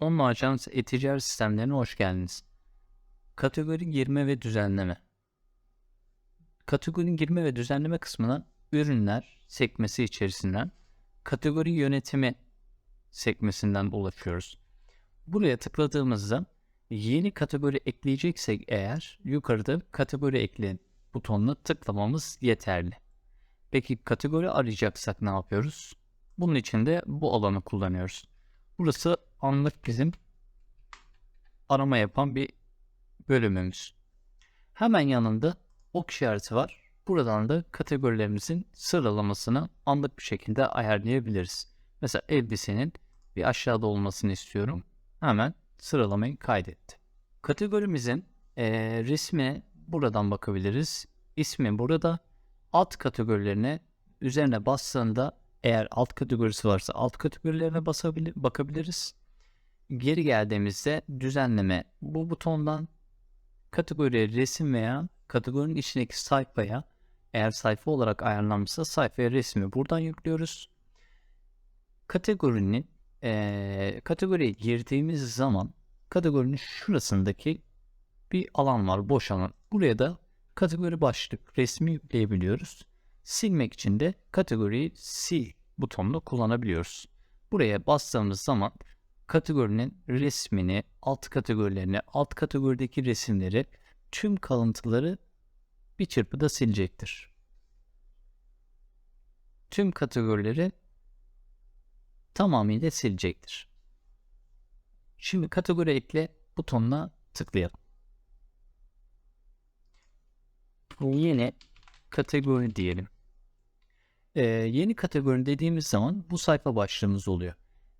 Onunla Ajans e-ticaret sistemlerine hoş geldiniz. Kategori girme ve düzenleme. Kategori girme ve düzenleme kısmına ürünler sekmesi içerisinden kategori yönetimi sekmesinden ulaşıyoruz. Buraya tıkladığımızda yeni kategori ekleyeceksek eğer yukarıda kategori ekle butonuna tıklamamız yeterli. Peki kategori arayacaksak ne yapıyoruz? Bunun için de bu alanı kullanıyoruz. Burası anlık bizim arama yapan bir bölümümüz. Hemen yanında ok işareti var. Buradan da kategorilerimizin sıralamasını anlık bir şekilde ayarlayabiliriz. Mesela elbisenin bir aşağıda olmasını istiyorum. Hemen sıralamayı kaydetti. Kategorimizin e, resmi buradan bakabiliriz. İsmi burada. Alt kategorilerine üzerine bastığında eğer alt kategorisi varsa alt kategorilerine basabilir, bakabiliriz. Geri geldiğimizde düzenleme bu butondan kategoriye resim veya kategorinin içindeki sayfaya eğer sayfa olarak ayarlanmışsa sayfaya resmi buradan yüklüyoruz. Kategorinin e, kategoriye girdiğimiz zaman kategorinin şurasındaki bir alan var boş alan. Buraya da kategori başlık resmi yükleyebiliyoruz. Silmek için de kategoriyi sil butonunu kullanabiliyoruz. Buraya bastığımız zaman kategorinin resmini, alt kategorilerini, alt kategorideki resimleri, tüm kalıntıları bir çırpıda silecektir. Tüm kategorileri tamamıyla silecektir. Şimdi kategori ekle butonuna tıklayalım. Yeni kategori diyelim. Ee, yeni kategori dediğimiz zaman bu sayfa başlığımız oluyor.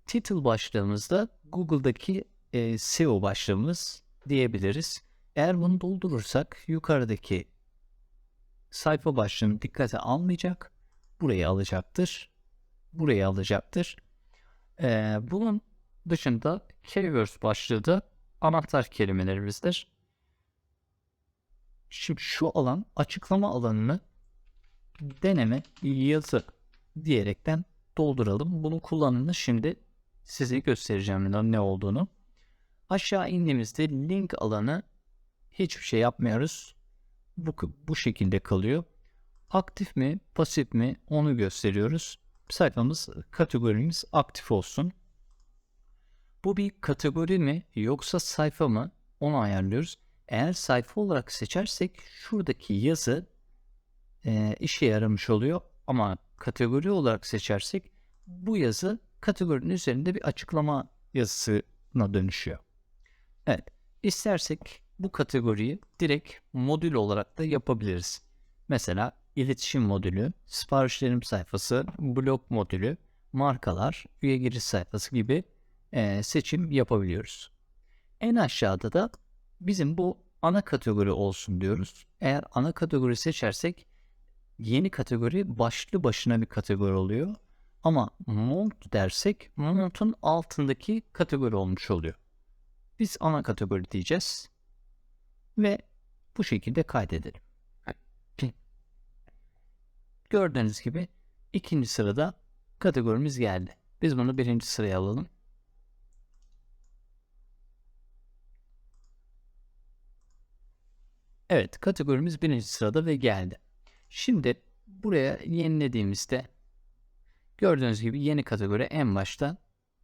Title başlığımızda Google'daki e, SEO başlığımız diyebiliriz. Eğer bunu doldurursak yukarıdaki sayfa başlığını dikkate almayacak. Burayı alacaktır. Burayı alacaktır. Ee, bunun dışında keywords başlığı da anahtar kelimelerimizdir. Şimdi şu alan açıklama alanını deneme yazı diyerekten dolduralım. Bunun kullanımını şimdi size göstereceğim ne olduğunu. Aşağı indiğimizde link alanı hiçbir şey yapmıyoruz. Bu, bu şekilde kalıyor. Aktif mi, pasif mi onu gösteriyoruz. Sayfamız, kategorimiz aktif olsun. Bu bir kategori mi yoksa sayfa mı onu ayarlıyoruz. Eğer sayfa olarak seçersek şuradaki yazı e, işe yaramış oluyor. Ama kategori olarak seçersek bu yazı kategorinin üzerinde bir açıklama yazısına dönüşüyor. Evet, istersek bu kategoriyi direkt modül olarak da yapabiliriz. Mesela iletişim modülü, siparişlerim sayfası, blog modülü, markalar, üye giriş sayfası gibi e, seçim yapabiliyoruz. En aşağıda da bizim bu ana kategori olsun diyoruz. Eğer ana kategori seçersek yeni kategori başlı başına bir kategori oluyor. Ama mount dersek mount'un altındaki kategori olmuş oluyor. Biz ana kategori diyeceğiz. Ve bu şekilde kaydedelim. Gördüğünüz gibi ikinci sırada kategorimiz geldi. Biz bunu birinci sıraya alalım. Evet kategorimiz birinci sırada ve geldi. Şimdi buraya yenilediğimizde gördüğünüz gibi yeni kategori en başta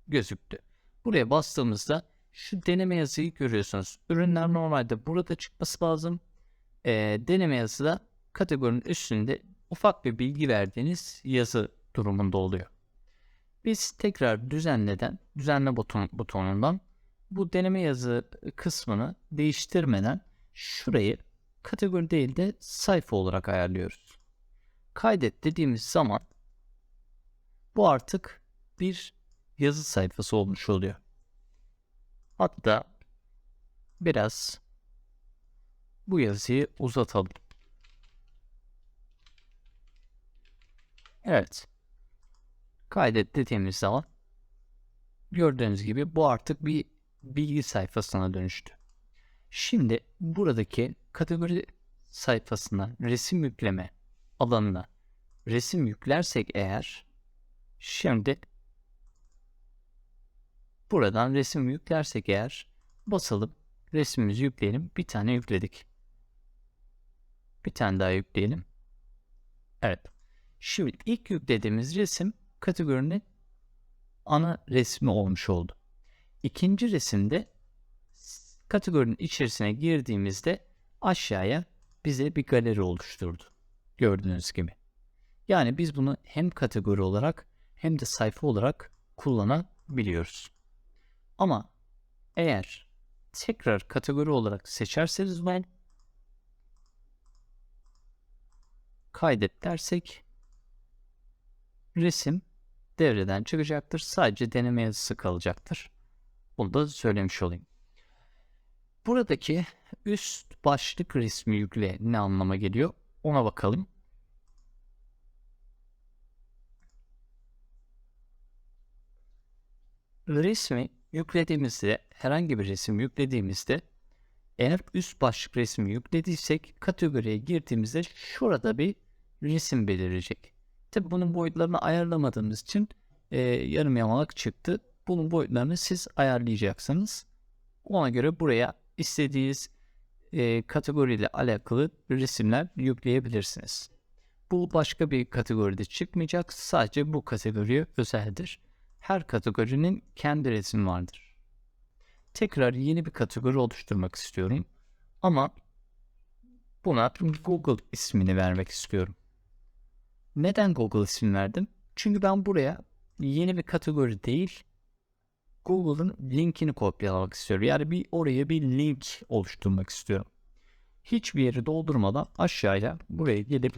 gözüktü. Buraya bastığımızda şu deneme yazıyı görüyorsunuz. Ürünler normalde burada çıkması lazım. E, deneme yazısı da kategorinin üstünde ufak bir bilgi verdiğiniz yazı durumunda oluyor. Biz tekrar düzenleden, düzenle buton, butonundan bu deneme yazı kısmını değiştirmeden şurayı kategori değil de sayfa olarak ayarlıyoruz. Kaydet dediğimiz zaman bu artık bir yazı sayfası olmuş oluyor. Hatta biraz bu yazıyı uzatalım. Evet. Kaydet dediğimiz zaman gördüğünüz gibi bu artık bir bilgi sayfasına dönüştü. Şimdi buradaki kategori sayfasına resim yükleme alanına resim yüklersek eğer şimdi Buradan resim yüklersek eğer basalım resmimizi yükleyelim. Bir tane yükledik. Bir tane daha yükleyelim. Evet. Şimdi ilk yüklediğimiz resim kategorinin ana resmi olmuş oldu. İkinci resimde kategorinin içerisine girdiğimizde aşağıya bize bir galeri oluşturdu. Gördüğünüz gibi. Yani biz bunu hem kategori olarak hem de sayfa olarak kullanabiliyoruz. Ama eğer tekrar kategori olarak seçerseniz ben kaydet dersek resim devreden çıkacaktır. Sadece deneme yazısı kalacaktır. Bunu da söylemiş olayım. Buradaki üst başlık resmi yükle ne anlama geliyor? Ona bakalım. Resmi yüklediğimizde herhangi bir resim yüklediğimizde eğer üst başlık resmi yüklediysek kategoriye girdiğimizde şurada bir resim belirecek. Tabi bunun boyutlarını ayarlamadığımız için e, yarım yamalak çıktı. Bunun boyutlarını siz ayarlayacaksınız. Ona göre buraya istediğiniz e, kategoriyle alakalı resimler yükleyebilirsiniz. Bu başka bir kategoride çıkmayacak. Sadece bu kategoriye özeldir. Her kategorinin kendi resmi vardır. Tekrar yeni bir kategori oluşturmak istiyorum. Ama buna Google ismini vermek istiyorum. Neden Google ismini verdim? Çünkü ben buraya yeni bir kategori değil, Google'ın linkini kopyalamak istiyorum. Yani bir oraya bir link oluşturmak istiyorum. Hiçbir yeri doldurmadan aşağıya buraya gelip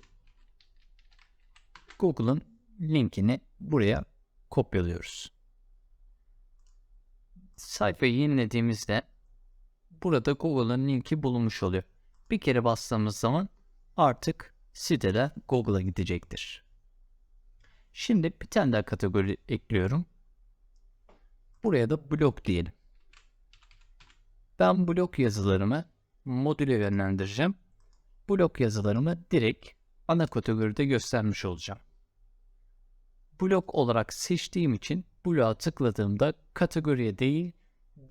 Google'ın linkini buraya kopyalıyoruz. Sayfayı yenilediğimizde burada Google'ın linki bulunmuş oluyor. Bir kere bastığımız zaman artık sitede Google'a gidecektir. Şimdi bir tane daha kategori ekliyorum. Buraya da blog diyelim. Ben blog yazılarımı modüle yönlendireceğim. Blog yazılarımı direkt ana kategoride göstermiş olacağım. Blok olarak seçtiğim için bloğa tıkladığımda kategoriye değil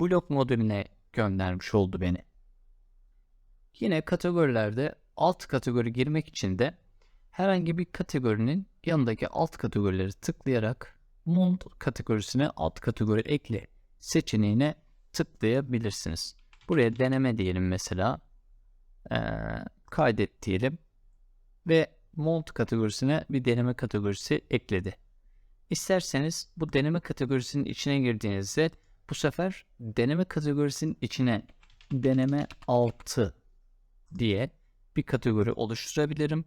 blok modülüne göndermiş oldu beni. Yine kategorilerde alt kategori girmek için de herhangi bir kategorinin yanındaki alt kategorileri tıklayarak mod kategorisine alt kategori ekle seçeneğine tıklayabilirsiniz. Buraya deneme diyelim mesela. Ee, kaydet diyelim. Ve mod kategorisine bir deneme kategorisi ekledi. İsterseniz bu deneme kategorisinin içine girdiğinizde bu sefer deneme kategorisinin içine deneme altı diye bir kategori oluşturabilirim.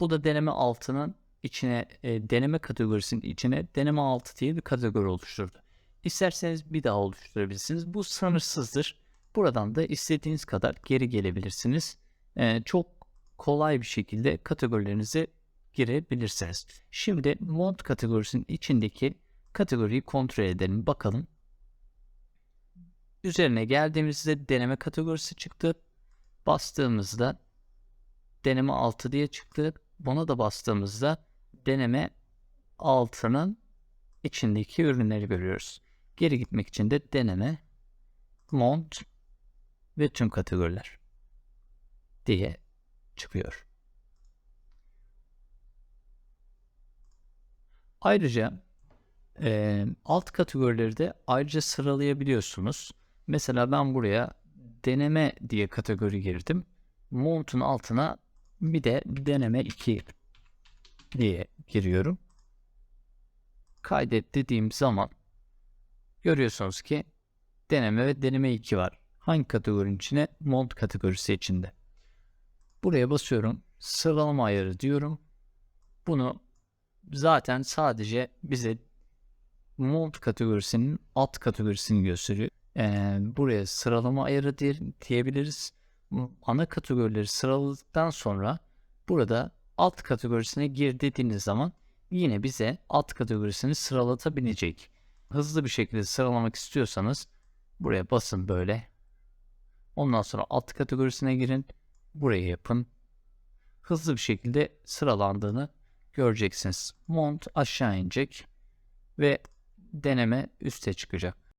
Bu da deneme altının içine e, deneme kategorisinin içine deneme altı diye bir kategori oluşturdu. İsterseniz bir daha oluşturabilirsiniz. Bu sınırsızdır. Buradan da istediğiniz kadar geri gelebilirsiniz. E, çok kolay bir şekilde kategorilerinizi girebilirsiniz. Şimdi mod kategorisinin içindeki kategoriyi kontrol edelim. Bakalım. Üzerine geldiğimizde deneme kategorisi çıktı. Bastığımızda deneme 6 diye çıktı. Buna da bastığımızda deneme altının içindeki ürünleri görüyoruz. Geri gitmek için de deneme, mont ve tüm kategoriler diye çıkıyor. Ayrıca e, alt kategorileri de ayrıca sıralayabiliyorsunuz. Mesela ben buraya deneme diye kategori girdim. Mont'un altına bir de deneme 2 diye giriyorum. Kaydet dediğim zaman görüyorsunuz ki deneme ve deneme 2 var. Hangi kategorinin içine? Mont kategorisi içinde. Buraya basıyorum. Sıralama ayarı diyorum. Bunu zaten sadece bize Mont kategorisinin alt kategorisini gösteriyor. Ee, buraya sıralama ayarı diye, diyebiliriz. Ana kategorileri sıraladıktan sonra burada alt kategorisine gir dediğiniz zaman yine bize alt kategorisini sıralatabilecek. Hızlı bir şekilde sıralamak istiyorsanız buraya basın böyle. Ondan sonra alt kategorisine girin. Buraya yapın. Hızlı bir şekilde sıralandığını göreceksiniz. Mont aşağı inecek ve deneme üste çıkacak.